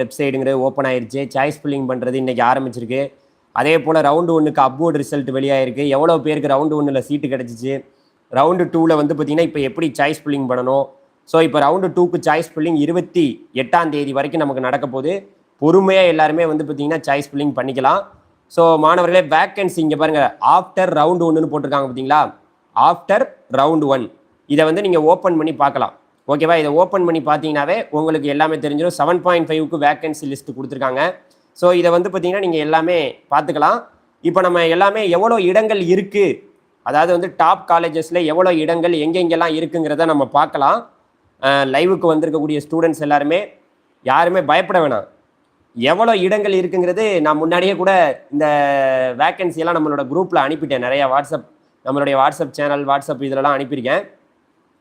வெப்சைட்டுங்கிறது open ஆயிருச்சு. Choice filling பண்ணுறது இன்றைக்கி ஆரம்பிச்சிருக்கு. அதே போல் ரவுண்டு ஒன்றுக்கு அப்வோர்ட் ரிசல்ட் வெளியாயிருக்கு. எவ்வளோ பேருக்கு ரவுண்டு ஒன்றில் சீட்டு கிடச்சிச்சு? ரவுண்டு டூவில் வந்து பார்த்தீங்கன்னா இப்போ எப்படி சாய்ஸ் ஃபில்லிங் பண்ணணும்? ஸோ இப்போ ரவுண்டு டூக்கு சாய்ஸ் ஃபில்லிங் இருபத்தி எட்டாம் தேதி வரைக்கும் நமக்கு நடக்க போது பொறுமையாக எல்லாருமே வந்து பார்த்தீங்கன்னா சாய்ஸ் ஃபில்லிங் பண்ணிக்கலாம். ஸோ மாணவர்களே வேக்கன்சி இங்கே பாருங்கள் ஆஃப்டர் ரவுண்டு ஒன்றுன்னு போட்டிருக்காங்க பார்த்தீங்களா ஆஃப்டர் ரவுண்டு ஒன் இதை வந்து நீங்கள் ஓப்பன் பண்ணி பார்க்கலாம். ஓகேவா? இதை ஓப்பன் பண்ணி பார்த்தீங்கன்னாவே உங்களுக்கு எல்லாமே தெரிஞ்சிடும் செவன் பாயிண்ட் ஃபைவ்க்கு வேக்கன்சி லிஸ்ட் கொடுத்துருக்காங்க. ஸோ இதை வந்து பார்த்தீங்கன்னா நீங்கள் எல்லாமே பார்த்துக்கலாம். இப்போ நம்ம எல்லாமே எவ்வளோ இடங்கள் இருக்குது அதாவது வந்து டாப் காலேஜஸில் எவ்வளோ இடங்கள் எங்கெங்கெல்லாம் இருக்குங்கிறத நம்ம பார்க்கலாம். லைவுக்கு வந்திருக்கக்கூடிய ஸ்டூடெண்ட்ஸ் எல்லாருமே யாருமே பயப்பட வேணாம். எவ்வளோ இடங்கள் இருக்குங்கிறது நான் முன்னாடியே கூட இந்த வேக்கன்சியெல்லாம் நம்மளோட குரூப்பில் அனுப்பிட்டேன். நிறையா வாட்ஸ்அப் நம்மளுடைய வாட்ஸ்அப் சேனல் வாட்ஸ்அப் இதிலலாம் அனுப்பியிருக்கேன்.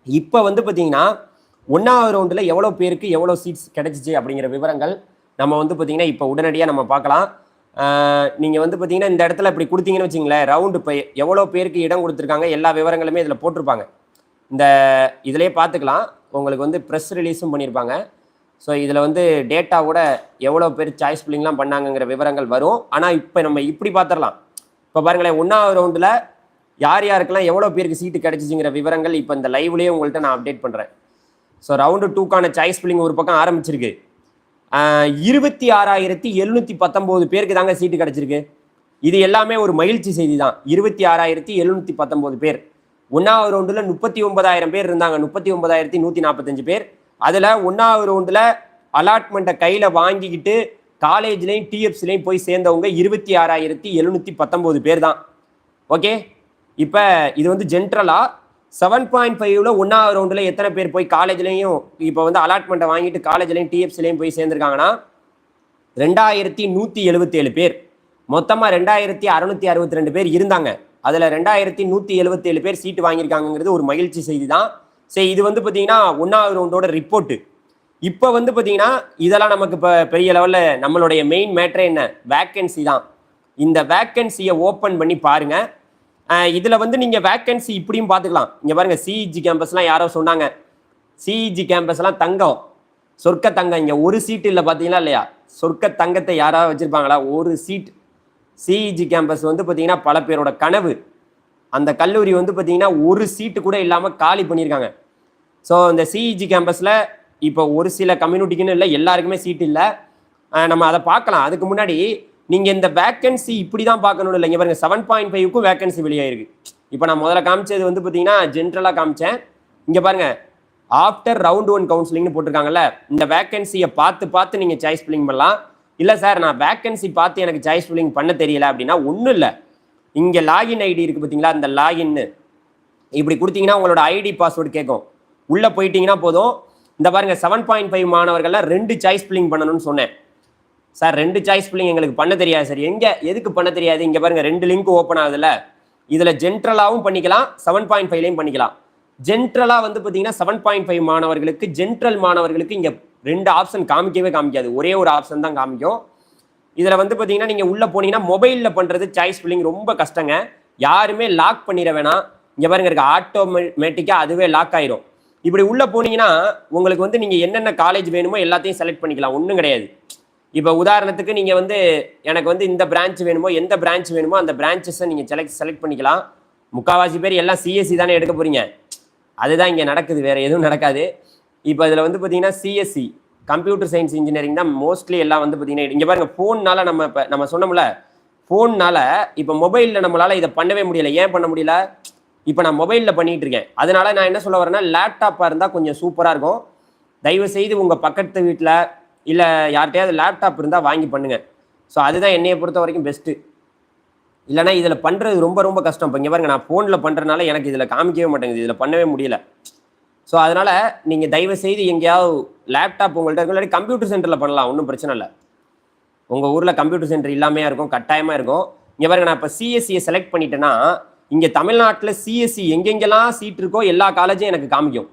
இப்போ வந்து பார்த்தீங்கன்னா ஒன்றாவது ரவுண்டில் எவ்வளோ பேருக்கு எவ்வளோ சீட்ஸ் கிடைச்சிச்சு அப்படிங்கிற விவரங்கள் நம்ம வந்து பார்த்தீங்கன்னா இப்போ உடனடியாக நம்ம பார்க்கலாம். நீங்கள் வந்து பார்த்தீங்கன்னா இந்த இடத்துல இப்படி கொடுத்தீங்கன்னு வச்சிங்களேன் ரவுண்டு இப்போ எவ்வளோ பேருக்கு இடம் கொடுத்துருக்காங்க எல்லா விவரங்களுமே இதில் போட்டிருப்பாங்க. இந்த இதிலே பார்த்துக்கலாம். உங்களுக்கு வந்து ப்ரெஸ் ரிலீஸும் பண்ணியிருப்பாங்க. ஸோ இதில் வந்து டேட்டாவோட எவ்வளோ பேர் சாய்ஸ் ஃபில்லிங்லாம் பண்ணாங்கங்கிற விவரங்கள் வரும். ஆனால் இப்போ நம்ம இப்படி பார்த்துடலாம். இப்போ பாருங்களேன் ஒன்றாவது ரவுண்டில் யார் யாருக்கெல்லாம் எவ்வளோ பேருக்கு சீட்டு கிடச்சிச்சிங்கிற விவரங்கள் இப்போ இந்த லைவ்லேயே உங்கள்கிட்ட நான் அப்டேட் பண்ணுறேன் ஸோ ரவுண்டு டூக்கான சாய்ஸ் பில்லிங் ஒரு பக்கம் ஆரம்பிச்சிருக்கு. இருபத்தி ஆறாயிரத்தி எழுநூற்றி பத்தொம்போது பேருக்கு தாங்க சீட்டு கிடச்சிருக்கு. இது எல்லாமே ஒரு மகிழ்ச்சி செய்தி தான் இருபத்தி ஆறாயிரத்தி எழுநூற்றி பத்தொம்போது பேர். ஒன்றாவது ரவுண்டில் முப்பத்தி ஒன்பதாயிரம் பேர் இருந்தாங்க. முப்பத்தி ஒன்பதாயிரத்தி நூற்றி நாற்பத்தஞ்சு பேர். அதில் ஒன்றாவது ரவுண்டில் அலாட்மெண்ட்டை கையில் வாங்கிக்கிட்டு காலேஜ்லேயும் டிஎஃப்சிலையும் போய் சேர்ந்தவங்க இருபத்தி ஆறாயிரத்தி எழுநூற்றி பத்தொம்போது பேர் தான். ஓகே இப்போ இது வந்து ஜென்ரலாக செவன் பாயிண்ட் ஃபைவ்ல ஒன்றாவது ரவுண்டில் எத்தனை பேர் போய் காலேஜ்லேயும் இப்போ வந்து அலாட்மெண்ட்டை வாங்கிட்டு காலேஜ்லேயும் டிஎஃப்ஸ்லேயும் போய் சேர்ந்துருக்காங்கன்னா ரெண்டாயிரத்தி நூற்றி எழுபத்தேழு பேர். மொத்தமாக ரெண்டாயிரத்தி அறநூற்றி அறுபத்தி ரெண்டு பேர் இருந்தாங்க. அதில் ரெண்டாயிரத்தி நூற்றி எழுபத்தேழு பேர் சீட்டு வாங்கியிருக்காங்கிறது ஒரு மகிழ்ச்சி செய்தி தான் சரி இது வந்து பார்த்தீங்கன்னா ஒன்றாவது ரவுண்டோட ரிப்போர்ட்டு இப்போ வந்து பார்த்தீங்கன்னா இதெல்லாம் நமக்கு இப்போ பெரிய லெவலில் நம்மளுடைய மெயின் மேட்ரே என்ன? வேக்கன்சி தான். இந்த வேக்கன்சியை ஓப்பன் பண்ணி பாருங்கள் இதில் வந்து நீங்கள் வேக்கன்சி இப்படியும் பார்த்துக்கலாம். இங்கே பாருங்கள் சிஇஜி கேம்பஸ்லாம் யாரோ சொன்னாங்க. சிஇஜி கேம்பஸ்லாம் தங்கம். சொர்க்க தங்கம். இங்கே ஒரு சீட்டு இல்லை பார்த்தீங்களா இல்லையா? சொர்க்க தங்கத்தை யாராவது வச்சுருப்பாங்களா? ஒரு சீட் சிஇஜி கேம்பஸ் வந்து பார்த்தீங்கன்னா பல பேரோட கனவு. அந்த கல்லூரி வந்து பார்த்தீங்கன்னா ஒரு சீட்டு கூட இல்லாமல் காலி பண்ணியிருக்காங்க. ஸோ இந்த சிஇஜி கேம்பஸில் இப்போ ஒரு சில கம்யூனிட்டிக்குன்னு இல்லை எல்லாருக்குமே சீட் இல்லை. நம்ம அதை பார்க்கலாம். அதுக்கு முன்னாடி நீங்கள் இந்த வேக்கன்சி இப்படி தான் பார்க்கணும் இல்லை. இங்கே பாருங்க செவன் பாயிண்ட் ஃபைவ்க்கும் வேக்கன்சி வெளியாயிருக்கு. இப்போ நான் முதல்ல காமிச்சது வந்து பார்த்தீங்கன்னா ஜென்ரலாக காமிச்சேன். இங்கே பாருங்க ஆஃப்டர் ரவுண்ட் ஒன் கவுன்சிலிங்னு போட்டிருக்காங்கல்ல இந்த வேக்கன்சியை பார்த்து பார்த்து நீங்கள் சாய்ஸ் ஃபில்லிங் பண்ணலாம். இல்லை சார் நான் வேக்கன்சி பார்த்து எனக்கு சாய்ஸ் ஃபில்லிங் பண்ண தெரியல அப்படின்னா ஒன்றும் இல்லை. இங்கே லாகின் ஐடி இருக்குது பார்த்தீங்களா அந்த லாகின்னு இப்படி கொடுத்தீங்கன்னா உங்களோட ஐடி பாஸ்வேர்டு கேட்கும். உள்ளே போயிட்டீங்கன்னா போதும். இந்த பாருங்க செவன் பாயிண்ட் ஃபைவ் மாணவர்கள்லாம் ரெண்டு சாய்ஸ் ஃபில்லிங் பண்ணணும்னு சொன்னேன். சார் ரெண்டு சாய்ஸ் ஃபில்லிங் எங்களுக்கு பண்ண தெரியாது சார். எங்கே எதுக்கு பண்ண தெரியாது? இங்கே பாருங்க ரெண்டு லிங்க் ஓப்பன் ஆகுதுல்ல. இதில் ஜென்ட்ரலாகவும் பண்ணிக்கலாம் செவன் பாயிண்ட் ஃபைவ்லையும் பண்ணிக்கலாம். ஜென்ட்ரலாக வந்து பார்த்தீங்கன்னா செவன் பாயிண்ட் ஃபைவ் மாணவர்களுக்கு ஜென்ட்ரல் மாணவர்களுக்கு இங்கே ரெண்டு ஆப்ஷன் காமிக்கவே காமிக்காது. ஒரே ஒரு ஆப்ஷன் தான் காமிக்கும். இதில் வந்து பார்த்தீங்கன்னா நீங்கள் உள்ளே போனீங்கன்னா மொபைலில் பண்ணுறது சாய்ஸ் ஃபில்லிங் ரொம்ப கஷ்டங்க. யாருமே லாக் பண்ணிட வேணாம். இங்கே பாருங்க இருக்க ஆட்டோமேட்டிக்காக அதுவே லாக் ஆயிரும். இப்படி உள்ளே போனீங்கன்னா உங்களுக்கு வந்து நீங்கள் என்னென்ன காலேஜ் வேணுமோ எல்லாத்தையும் செலக்ட் பண்ணிக்கலாம். ஒன்றும் கிடையாது. இப்போ உதாரணத்துக்கு நீங்கள் வந்து எனக்கு வந்து இந்த பிரான்ச் வேணுமோ எந்த பிரான்ச் வேணுமோ அந்த பிரான்ச்சஸை நீங்கள் செலக்ட் செலக்ட் பண்ணிக்கலாம். முக்கால்வாசி பேர் எல்லாம் சிஎஸ்சி தானே எடுக்க போகிறீங்க அதுதான் இங்கே நடக்குது வேறு எதுவும் நடக்காது. இப்போ இதில் வந்து பார்த்தீங்கன்னா சிஎஸ்சி கம்ப்யூட்டர் சயின்ஸ் இன்ஜினியரிங் தான் மோஸ்ட்லி எல்லாம் வந்து பார்த்தீங்கன்னா இங்கே பாருங்கள் ஃபோன்னால் நம்ம இப்போ நம்ம சொன்னோம்ல ஃபோன்னால் இப்போ மொபைலில் நம்மளால் இதை பண்ணவே முடியல. ஏன் பண்ண முடியல? இப்போ நான் மொபைலில் பண்ணிகிட்டு இருக்கேன். அதனால் நான் என்ன சொல்ல வரேன்னா லேப்டாப்பாக இருந்தால் கொஞ்சம் சூப்பராக இருக்கும். தயவு செய்து உங்கள் பக்கத்து வீட்டில் இல்லை யார்கிட்டயாவது லேப்டாப் இருந்தால் வாங்கி பண்ணுங்கள் ஸோ அதுதான் என்னையை பொறுத்த வரைக்கும் பெஸ்ட்டு இல்லைனா இதில் பண்ணுறது ரொம்ப ரொம்ப கஷ்டம். இப்போ இங்கே பாருங்க நான் ஃபோனில் பண்ணுறதுனால எனக்கு இதில் காமிக்கவே மாட்டேங்குது. இதில் பண்ணவே முடியல. ஸோ அதனால் நீங்கள் தயவு செய்து எங்கேயாவது லேப்டாப் உங்கள்கிட்ட இருக்கும் இல்லாட்டி கம்ப்யூட்டர் சென்டரில் பண்ணலாம். ஒன்றும் பிரச்சனை இல்லை. உங்கள் ஊரில் கம்ப்யூட்டர் சென்டர் இல்லாமையாக இருக்கும் கட்டாயமாக இருக்கும். இங்கே பாருங்க நான் இப்போ சிஎஸ்சியை செலக்ட் பண்ணிட்டேன்னா இங்கே தமிழ்நாட்டில் சிஎஸ்சி எங்கெங்கெல்லாம் சீட் இருக்கோ எல்லா காலேஜும் எனக்கு காமிக்கும்.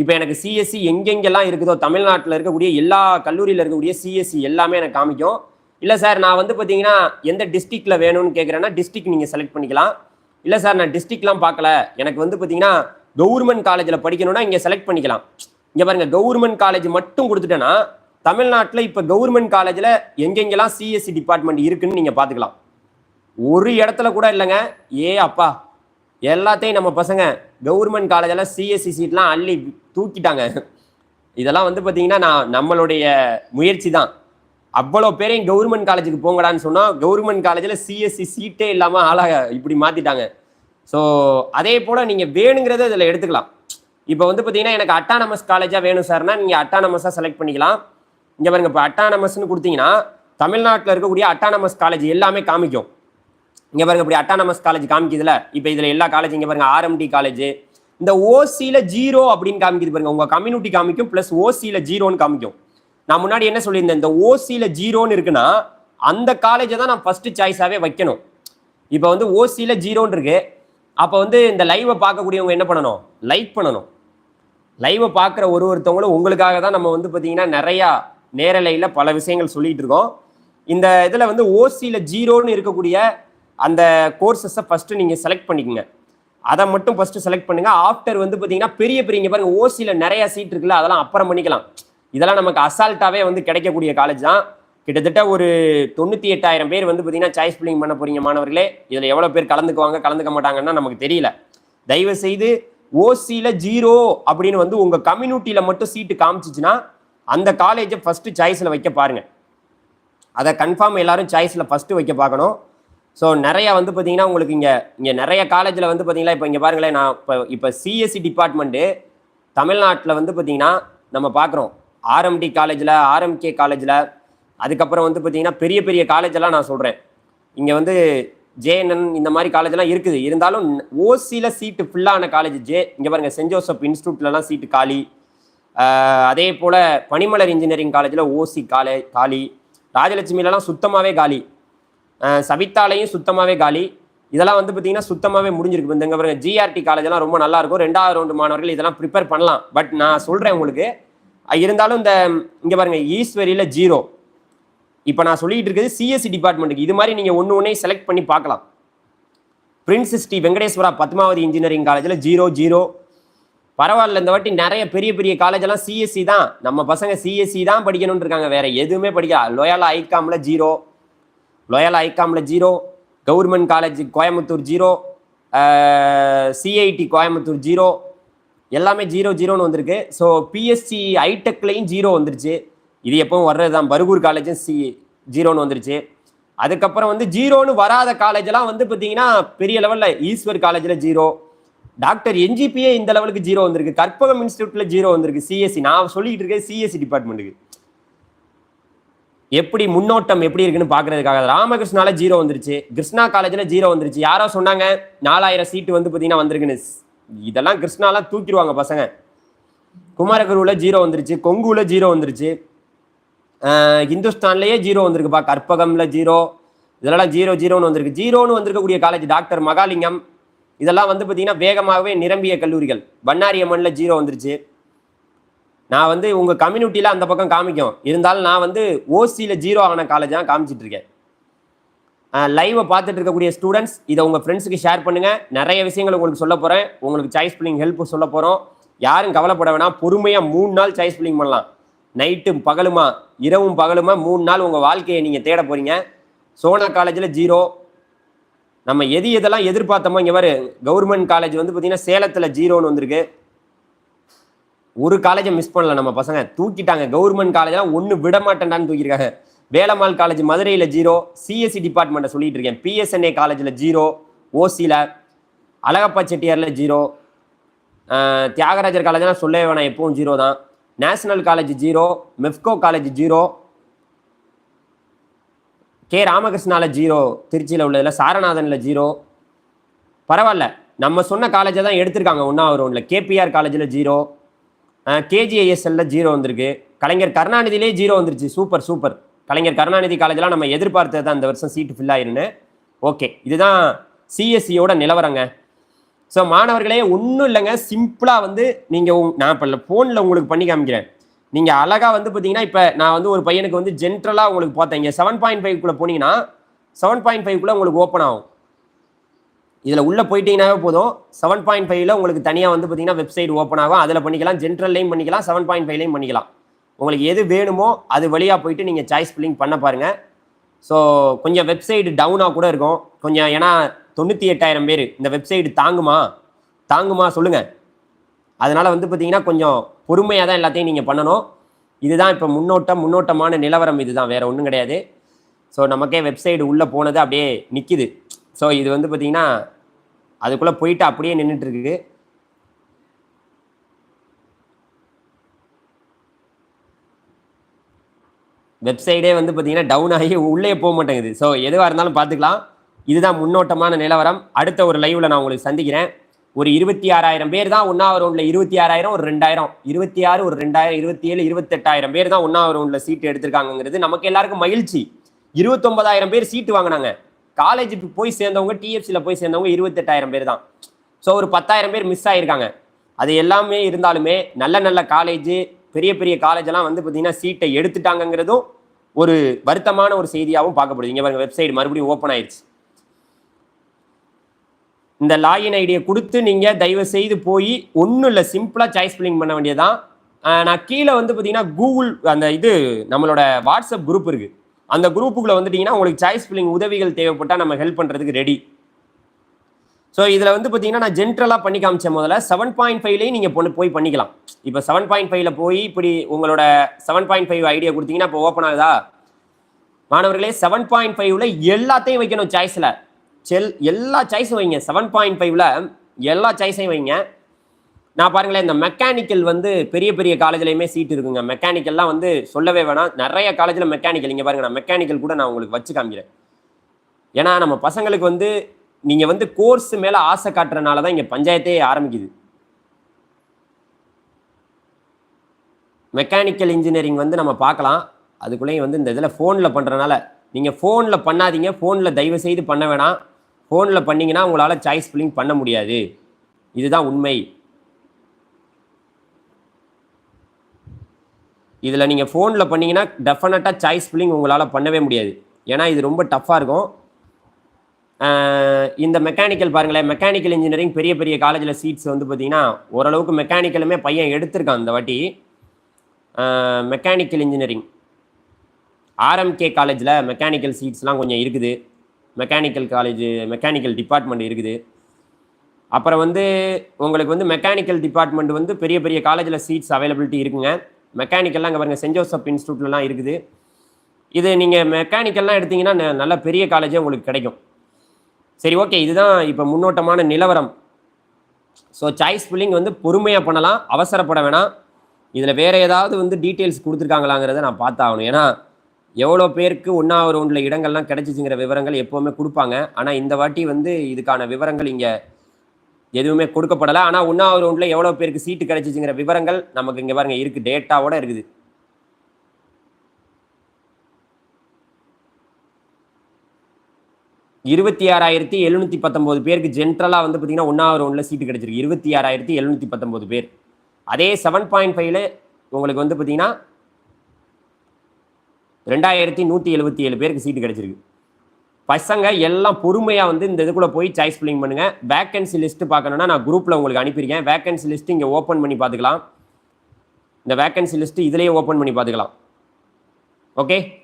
இப்போ எனக்கு சிஎஸ்சி எங்கெங்கெல்லாம் இருக்குதோ தமிழ்நாட்டில் இருக்கக்கூடிய எல்லா கல்லூரியில் இருக்கக்கூடிய சிஎஸ்சி எல்லாமே எனக்கு காமிக்கும். இல்லை சார் நான் வந்து பார்த்தீங்கன்னா எந்த டிஸ்ட்ரிக்டில் வேணும்னு கேட்குறேன்னா டிஸ்ட்ரிக் நீங்கள் செலக்ட் பண்ணிக்கலாம். இல்லை சார் நான் டிஸ்ட்ரிக்ட்லாம் பார்க்கல எனக்கு வந்து பார்த்தீங்கன்னா கவர்மெண்ட் காலேஜில் படிக்கணும்னா இங்கே செலக்ட் பண்ணிக்கலாம். இங்கே பாருங்கள் கவர்மெண்ட் காலேஜ் மட்டும் கொடுத்துட்டேன்னா தமிழ்நாட்டில் இப்போ கவர்மெண்ட் காலேஜில் எங்கெங்கெல்லாம் சிஎஸ்சி டிபார்ட்மெண்ட் இருக்குன்னு நீங்கள் பார்த்துக்கலாம் ஒரு இடத்துல கூட இல்லைங்க. ஏ அப்பா. எல்லாத்தையும் நம்ம பசங்க கவர்மெண்ட் காலேஜெல்லாம் சிஎஸ்சி சீட்லாம் அள்ளி தூக்கிட்டாங்க. இதெல்லாம் வந்து பார்த்தீங்கன்னா நான் நம்மளுடைய முயற்சி தான். அவ்வளோ பேரையும் கவர்மெண்ட் காலேஜுக்கு போங்கடான்னு சொன்னால் கவர்மெண்ட் காலேஜில் சிஎஸ்சி சீட்டே இல்லாமல் ஆளாக இப்படி மாற்றிட்டாங்க ஸோ அதே போல் நீங்கள் வேணுங்கிறத இதில் எடுத்துக்கலாம். இப்போ வந்து பார்த்தீங்கன்னா எனக்கு அட்டானமஸ் காலேஜாக வேணும் சார்னா நீங்கள் அட்டானமஸாக செலக்ட் பண்ணிக்கலாம். இங்கே பாருங்க இப்போ அட்டானமஸ்னு கொடுத்தீங்கன்னா தமிழ்நாட்டில் இருக்கக்கூடிய அட்டானமஸ் காலேஜ் எல்லாமே காமிக்கும். இங்கே பாருங்க இப்படி அட்டானமஸ் காலேஜ் காமிக்குதுல. இப்போ இதில் எல்லா காலேஜ் இங்கே பாருங்க ஆர்எம்டி காலேஜ் இந்த ஓசியில் ஜீரோ அப்படின்னு காமிக்குது பாருங்க உங்கள் கம்யூனிட்டி காமிக்கும் ப்ளஸ் ஓசியில் ஜீரோன்னு காமிக்கும். நான் முன்னாடி என்ன சொல்லியிருந்தேன் இந்த ஓசியில் ஜீரோன்னு இருக்குன்னா அந்த காலேஜை தான் நான் ஃபர்ஸ்ட் சாய்ஸாகவே வைக்கணும். இப்போ வந்து ஓசியில் ஜீரோன்னு இருக்கு. அப்போ வந்து இந்த லைவை பார்க்கக்கூடியவங்க என்ன பண்ணணும்? லைக் பண்ணணும். லைவை பார்க்குற ஒரு ஒருத்தவங்களும் உங்களுக்காக தான் நம்ம வந்து பார்த்தீங்கன்னா நிறையா நேரலையில் பல விஷயங்கள் சொல்லிகிட்டு இருக்கோம். இந்த இதில் வந்து ஓசியில் ஜீரோன்னு இருக்கக்கூடிய அந்த கோர்சஸை ஃபஸ்ட்டு நீங்கள் செலக்ட் பண்ணிக்கோங்க. அதை மட்டும் ஃபஸ்ட்டு செலக்ட் பண்ணுங்க. ஆஃப்டர் வந்து பார்த்தீங்கன்னா பெரிய பெரிய பாருங்கள் ஓசியில் நிறையா சீட் இருக்குல்ல அதெல்லாம் அப்புறம் பண்ணிக்கலாம். இதெல்லாம் நமக்கு அசால்ட்டாகவே வந்து கிடைக்கக்கூடிய காலேஜ் தான். கிட்டத்தட்ட ஒரு தொண்ணூற்றி எட்டாயிரம் பேர் வந்து பார்த்தீங்கன்னா சாய்ஸ் பில்லிங் பண்ண போறீங்க மாணவர்களே. இதில் எவ்வளோ பேர் கலந்துக்குவாங்க கலந்துக்க மாட்டாங்கன்னா நமக்கு தெரியல. தயவு செய்து ஓசியில் ஜீரோ அப்படின்னு வந்து உங்கள் கம்யூனிட்டியில் மட்டும் சீட்டு காமிச்சிச்சுன்னா அந்த காலேஜை ஃபஸ்ட்டு சாய்ஸில் வைக்க பாருங்கள் அதை கன்ஃபார்ம் எல்லாரும் சாய்ஸில் ஃபஸ்ட்டு வைக்க பார்க்கணும். ஸோ நிறைய வந்து பார்த்தீங்கன்னா உங்களுக்கு இங்கே இங்கே நிறைய காலேஜில் வந்து பார்த்தீங்கன்னா இப்போ இங்கே பாருங்களேன் நான் இப்போ இப்போ சிஎஸ்சி டிபார்ட்மெண்ட்டு தமிழ்நாட்டில் வந்து பார்த்தீங்கன்னா நம்ம பார்க்குறோம். ஆர்எம்டி காலேஜில் ஆர்எம்கே காலேஜில் அதுக்கப்புறம் வந்து பார்த்தீங்கன்னா பெரிய பெரிய காலேஜெல்லாம் நான் சொல்கிறேன் இங்கே வந்து ஜேஎன்என் இந்த மாதிரி காலேஜெல்லாம் இருக்குது. இருந்தாலும் ஓசியில் சீட்டு ஃபுல்லான காலேஜ் ஜே இங்கே பாருங்கள் சென்ட் ஜோசப் இன்ஸ்டியூட்லலாம் சீட்டு காலி. அதே போல் பனிமலர் இன்ஜினியரிங் காலேஜில் ஓசி காலே காலி. ராஜலட்சுமிலலாம் சுத்தமாகவே காலி. ஆஹ் சவிதாலையும் சுத்தமாகவே காலி. இதெல்லாம் வந்து பார்த்தீங்கன்னா சுத்தமாகவே முடிஞ்சிருக்கு. இந்த இங்கே பாருங்க ஜிஆர்டி காலேஜெல்லாம் ரொம்ப நல்லா இருக்கும். ரெண்டாவது ரவுண்டு மாணவர்கள் இதெல்லாம் ப்ரிப்பேர் பண்ணலாம். பட் நான் சொல்கிறேன் உங்களுக்கு இருந்தாலும் இந்த இங்கே பாருங்க ஈஸ்வரியில் ஜீரோ இப்போ நான் சொல்லிட்டு இருக்கிறது சிஎஸ்சி டிபார்ட்மெண்ட்டுக்கு இது மாதிரி நீங்கள் ஒன்று ஒன்றே செலக்ட் பண்ணி பார்க்கலாம். பிரின்ஸ் ஸ்ரீ வெங்கடேஸ்வரா பத்மாவதி இன்ஜினியரிங் காலேஜில் ஜீரோ ஜீரோ பரவாயில்ல இந்த வாட்டி நிறைய பெரிய பெரிய காலேஜ் எல்லாம் சிஎஸ்சி தான். நம்ம பசங்க சிஎஸ்சி தான் படிக்கணும்னு இருக்காங்க. வேற எதுவுமே படிக்கல. லோயாலா ஐகாமில் zero Loyola ஐகாம்ல zero government college Coimbatore zero CIT Coimbatore zero எல்லாமே ஜீரோ ஜீரோன்னு வந்திருக்கு. ஸோ பிஎஸ்சி ஐடெக்லையும் ஜீரோ வந்துருச்சு. இது எப்பவும் வர்றது தான் பருகூர் காலேஜும் சி ஜீரோன்னு வந்துருச்சு. அதுக்கப்புறம் வந்து ஜீரோன்னு வராத காலேஜெல்லாம் வந்து பார்த்தீங்கன்னா பெரிய லெவலில் ஈஸ்வர் காலேஜில் ஜீரோ. டாக்டர் என்ஜிபியே இந்த லெவலுக்கு ஜீரோ வந்திருக்கு. கற்பகம் இன்ஸ்டியூட்டில் ஜீரோ வந்திருக்கு. சிஎஸ்சி நான் சொல்லிட்டு இருக்கேன் சிஎஸ்சி டிபார்ட்மெண்ட்டுக்கு எப்படி முன்னோட்டம் எப்படி இருக்குன்னு பார்க்கறதுக்காக ராமகிருஷ்ணால ஜீரோ வந்துருச்சு. கிருஷ்ணா காலேஜில் ஜீரோ வந்துருச்சு. யாரோ சொன்னாங்க நாலாயிரம் சீட்டு வந்து பார்த்தீங்கன்னா வந்திருக்குன்னு. இதெல்லாம் கிருஷ்ணாலாம் தூக்கிடுவாங்க பசங்க. குமாரகுருவில் ஜீரோ வந்துருச்சு. கொங்குல ஜீரோ வந்துருச்சு. ஆஹ் இந்துஸ்தான்லயே ஜீரோ வந்திருக்குப்பா கற்பகம்ல ஜீரோ. இதெல்லாம் ஜீரோ ஜீரோன்னு வந்திருக்கு. ஜீரோன்னு வந்திருக்கக்கூடிய காலேஜ் டாக்டர் மகாலிங்கம். இதெல்லாம் வந்து பார்த்தீங்கன்னா வேகமாகவே நிரம்பிய கல்லூரிகள். பண்ணாரியம்மன்ல ஜீரோ வந்துருச்சு. நான் வந்து உங்கள் கம்யூனிட்டியில் அந்த பக்கம் காமிக்கும். இருந்தாலும் நான் வந்து ஓசியில் ஜீரோ ஆன காலேஜ் தான் காமிச்சிட்டு இருக்கேன். லைவை பார்த்துட்டு இருக்கக்கூடிய ஸ்டூடெண்ட்ஸ் இதை உங்கள் ஃப்ரெண்ட்ஸுக்கு ஷேர் பண்ணுங்கள் நிறைய விஷயங்கள் உங்களுக்கு சொல்ல போகிறேன் உங்களுக்கு சாய்ஸ் பில்லிங் ஹெல்ப் சொல்ல போகிறோம் யாரும் கவலைப்பட வேணாம். பொறுமையாக மூணு நாள் சாய்ஸ் பில்லிங் பண்ணலாம். நைட்டும் பகலுமா இரவும் பகலுமா மூணு நாள் உங்கள் வாழ்க்கையை நீங்கள் தேட போகிறீங்க சோனா காலேஜில் ஜீரோ நம்ம எது எதெல்லாம் எதிர்பார்த்தோமோ இங்கே பாரு கவர்மெண்ட் காலேஜ் வந்து பார்த்தீங்கன்னா சேலத்தில் ஜீரோன்னு வந்திருக்கு. ஒரு காலேஜை மிஸ் பண்ணல நம்ம பசங்க. தூக்கிட்டாங்க. கவர்மெண்ட் காலேஜ்லாம் ஒன்று விட மாட்டேன்டான்னு தூக்கியிருக்காங்க. வேலம்மாள் காலேஜ் மதுரையில் ஜீரோ சிஎஸ்சி டிபார்ட்மெண்ட்டை சொல்லிட்டு இருக்கேன். பிஎஸ்என்ஏ காலேஜில் ஜீரோ ஓசியில் அழகப்பா செட்டியாரில் ஜீரோ தியாகராஜர் காலேஜ்லாம் சொல்லவே வேணாம். எப்பவும் ஜீரோ தான். National college zero Mepco college zero K ராமகிருஷ்ணாவில் zero திருச்சியில் உள்ளதில் சாரநாதனில் ஜீரோ பரவாயில்ல. நம்ம சொன்ன காலேஜை தான் எடுத்திருக்காங்க. ஒன்றாவது இல்லை கேபிஆர் காலேஜில் ஜீரோ கேஜிஐஎஸ்எல்ல ஜீரோ வந்திருக்கு. கலைஞர் கருணாநிதியிலே ஜீரோ வந்துருச்சு. Super super. கலைஞர் கருணாநிதி காலேஜ்லாம் நம்ம எதிர்பார்த்தது தான் இந்த வருஷம் சீட்டு ஃபில் ஆயிருன்னு. ஓகே இதுதான் சிஎஸ்சியோட நிலவரங்க. ஸோ மாணவர்களே ஒன்றும் இல்லைங்க. சிம்பிளாக வந்து நீங்கள் நான் இப்போ ஃபோனில் உங்களுக்கு பண்ணி காமிக்கிறேன். நீங்கள் அழகாக வந்து பார்த்தீங்கன்னா இப்போ நான் வந்து ஒரு பையனுக்கு வந்து ஜென்ரலாக உங்களுக்கு பார்த்தேன். இங்கே செவன் பாயிண்ட் ஃபைவ்க்குள்ளே போனீங்கன்னா செவன் பாயிண்ட் ஃபைவ்க்குள்ளே உங்களுக்கு ஓப்பன் ஆகும். இதில் உள்ளே போயிட்டீங்கன்னாவே போதும். செவன் பாயிண்ட் ஃபைவ்ல உங்களுக்கு தனியாக வந்து பார்த்தீங்கன்னா வெப்சைட் ஓப்பன் ஆகும். அதில் பண்ணிக்கலாம். ஜென்ரல்லையும் பண்ணிக்கலாம். செவன் பாயிண்ட் ஃபைவ்லையும் பண்ணிக்கலாம். உங்களுக்கு எது வேணுமோ அது வழியாக போயிட்டு நீங்கள் சாய்ஸ் ஃபில்லிங் பண்ண பாருங்கள் ஸோ கொஞ்சம் வெப்சைட் டவுனாக கூட இருக்கும். கொஞ்சம் ஏன்னா தொண்ணூற்றி எட்டாயிரம் பேர். இந்த வெப்சைட் தாங்குமா? தாங்குமா சொல்லுங்கள் அதனால் வந்து பார்த்தீங்கன்னா கொஞ்சம் பொறுமையாக தான் எல்லாத்தையும் நீங்கள் பண்ணணும். இதுதான் இப்போ முன்னோட்டம். முன்னோட்டமான நிலவரம் இதுதான். வேறு ஒன்றும் கிடையாது. ஸோ நமக்கே வெப்சைடு உள்ளே போனது அப்படியே நிற்கிது ஸோ இது வந்து பார்த்தீங்கன்னா அதுக்குள்ளே போயிட்டு அப்படியே நின்றுட்டு வெப்சைடே வந்து பார்த்தீங்கன்னா டவுன் ஆகி உள்ளே போக மாட்டேங்குது. ஸோ எதுவாக இருந்தாலும் பார்த்துக்கலாம். இதுதான் முன்னோட்டமான நிலவரம். அடுத்த ஒரு லைவில் நான் உங்களுக்கு சந்திக்கிறேன். ஒரு இருபத்தி ஆறாயிரம் பேர் தான் ஒன்றாவது ரவுண்டில் இருபத்தி ஆறாயிரம் ஒரு ரெண்டாயிரம். இருபத்தி ஆறு ஒரு ரெண்டாயிரம். இருபத்தி ஏழு இருபத்தெட்டாயிரம் பேர் தான் ஒன்றாவது ரவுண்டில் சீட்டு எடுத்திருக்காங்கிறது நமக்கு எல்லாருக்கும் மகிழ்ச்சி. இருபத்தொன்பதாயிரம் பேர் சீட்டு வாங்கினாங்க. காலேஜுக்கு போய் சேர்ந்தவங்க டிஎஃப்சியில் போய் சேர்ந்தவங்க இருபத்தெட்டாயிரம் பேர் தான். ஸோ ஒரு பத்தாயிரம் பேர் மிஸ் ஆகிருக்காங்க அது எல்லாமே இருந்தாலுமே நல்ல நல்ல காலேஜ் பெரிய பெரிய காலேஜ் எல்லாம் வந்து பார்த்தீங்கன்னா சீட்டை எடுத்துட்டாங்கங்கிறதும் ஒரு வருத்தமான ஒரு செய்தியாகவும் பார்க்கப்படுது. இங்கே பாருங்க வெப்சைட் மறுபடியும் ஓப்பன் ஆயிடுச்சு இந்த லாகின் ஐடியை கொடுத்து நீங்கள் தயவு செய்து போய் ஒன்றும் இல்லை சிம்பிளாக சாய்ஸ் ஃபில்லிங் பண்ண வேண்டியதான் நான் கீழே வந்து பார்த்தீங்கன்னா கூகுள் அந்த இது நம்மளோட வாட்ஸ்அப் குரூப் இருக்குது அந்த குரூப்புக்குள்ளே வந்துட்டீங்கன்னா உங்களுக்கு சாய்ஸ் ஃபில்லிங் உதவிகள் தேவைப்பட்டால் நம்ம ஹெல்ப் பண்ணுறதுக்கு ரெடி ஸோ இதில் வந்து பார்த்தீங்கன்னா நான் ஜென்ரலாக பண்ணி காமிச்சேன் முதல்ல. செவன் பாயிண்ட் ஃபைவ்லேயும் நீங்கள் பொண்ணு போய் பண்ணிக்கலாம். இப்போ செவன் பாயிண்ட் ஃபைவ்ல போய் இப்படி உங்களோட செவன் பாயிண்ட் ஃபைவ் ஐடியா கொடுத்தீங்கன்னா இப்போ ஓப்பன் ஆகுதா? மாணவர்களே செவன் பாயிண்ட் ஃபைவ்ல எல்லாத்தையும் வைக்கணும் சாய்ஸில் செல் எல்லா சாய்ஸும் வைங்க. செவன் பாயிண்ட் ஃபைவ்ல எல்லா சாய்ஸையும் வைங்க. நான் பாருங்களேன் இந்த மெக்கானிக்கல் வந்து பெரிய பெரிய காலேஜ்லையுமே சீட் இருக்குங்க. மெக்கானிக்கல்லாம் வந்து சொல்லவே வேணாம். நிறைய காலேஜில் மெக்கானிக்கல் இங்கே பாருங்க நான் மெக்கானிக்கல் கூட நான் உங்களுக்கு வச்சு காமிக்கிறேன். ஏன்னா நம்ம பசங்களுக்கு வந்து நீங்கள் வந்து கோர்ஸ் மேலே ஆசை காட்டுறனால தான் இங்கே பஞ்சாயத்தே ஆரம்பிக்குது. மெக்கானிக்கல் இன்ஜினியரிங் வந்து நம்ம பார்க்கலாம். அதுக்குள்ளேயும் வந்து இந்த இதில் ஃபோனில் பண்ணுறனால நீங்கள் ஃபோனில் பண்ணாதீங்க. ஃபோனில் தயவு செய்து பண்ண வேணாம். ஃபோனில் பண்ணீங்கன்னா உங்களால் சாய்ஸ் ஃபில்லிங் பண்ண முடியாது. இதுதான் உண்மை. இதில் நீங்கள் ஃபோனில் பண்ணீங்கன்னா டெஃபினட்டாக சாய்ஸ் ஃபில்லிங் உங்களால் பண்ணவே முடியாது. ஏன்னா இது ரொம்ப டஃப்பாக இருக்கும். இந்த மெக்கானிக்கல் பாருங்களேன். மெக்கானிக்கல் இன்ஜினியரிங் பெரிய பெரிய காலேஜில் சீட்ஸ் வந்து பார்த்தீங்கன்னா ஓரளவுக்கு மெக்கானிக்கலுமே பையன் எடுத்திருக்கான் இந்த வாட்டி. Mechanical engineering R M K காலேஜில் மெக்கானிக்கல் சீட்ஸ்லாம் கொஞ்சம் இருக்குது. மெக்கானிக்கல் காலேஜ் மெக்கானிக்கல் டிபார்ட்மெண்ட் இருக்குது. அப்புறம் வந்து உங்களுக்கு வந்து மெக்கானிக்கல் டிபார்ட்மெண்ட் வந்து பெரிய பெரிய காலேஜில் சீட்ஸ் அவைலபிலிட்டி இருக்குங்க. மெக்கானிக்கல்லாம் அங்கே பாருங்கள் சென்ட் ஜோசப் இன்ஸ்டியூட்லலாம் இருக்குது. இது நீங்கள் மெக்கானிக்கல்லாம் எடுத்தீங்கன்னா நல்ல பெரிய காலேஜே உங்களுக்கு கிடைக்கும். சரி ஓகே இதுதான் இப்போ முன்னோட்டமான நிலவரம். ஸோ சாய்ஸ் ஃபில்லிங் வந்து பொறுமையாக பண்ணலாம் அவசரப்பட வேணாம். இதில் வேறு ஏதாவது வந்து டீட்டெயில்ஸ் கொடுத்துருக்காங்களாங்கிறத நான் பார்த்தாகணும். ஏன்னா எவ்வளோ பேருக்கு ஒன்றாவது ஒன்றில் இடங்கள்லாம் கிடச்சிச்சுங்கிற விவரங்கள் எப்போவுமே கொடுப்பாங்க. ஆனால் இந்த வாட்டி வந்து இதுக்கான விவரங்கள் இங்கே எதுவுமே கொடுக்கப்படலை. ஆனால் உண்ணாவது ரவுண்டில் எவ்வளோ பேருக்கு சீட்டு கிடைச்சிச்சுங்கிற விவரங்கள் நமக்கு இங்கே பாருங்க இருக்குது டேட்டாவோட இருக்குது. இருபத்தி ஆறாயிரத்தி எழுநூற்றி பத்தொம்போது பேருக்கு ஜென்ரலாக வந்து பார்த்தீங்கன்னா ஒன்றாவது ரவுண்டில் சீட்டு கிடைச்சிருக்கு. இருபத்தி ஆறாயிரத்தி எழுநூற்றி பத்தொம்போது பேர். அதே செவன் பாயிண்ட் ஃபைவ்ல உங்களுக்கு வந்து பார்த்தீங்கன்னா ரெண்டாயிரத்தி நூற்றி எழுபத்தி ஏழு பேருக்கு சீட்டு கிடைச்சிருக்கு. பசங்க எல்லாம் பொறுமையாக வந்து இந்த இதுக்குள்ளே போய் சாய்ஸ் ஃபில்லிங் பண்ணுங்கள் வேக்கன்சி லிஸ்ட்டு பார்க்கணுன்னா நான் குரூப்பில் உங்களுக்கு அனுப்பியிருக்கேன். வேக்கன்சி லிஸ்ட்டு இங்கே ஓப்பன் பண்ணி பார்த்துக்கலாம். இந்த வேக்கன்சி லிஸ்ட்டு இதிலேயே ஓப்பன் பண்ணி பார்த்துக்கலாம். ஓகே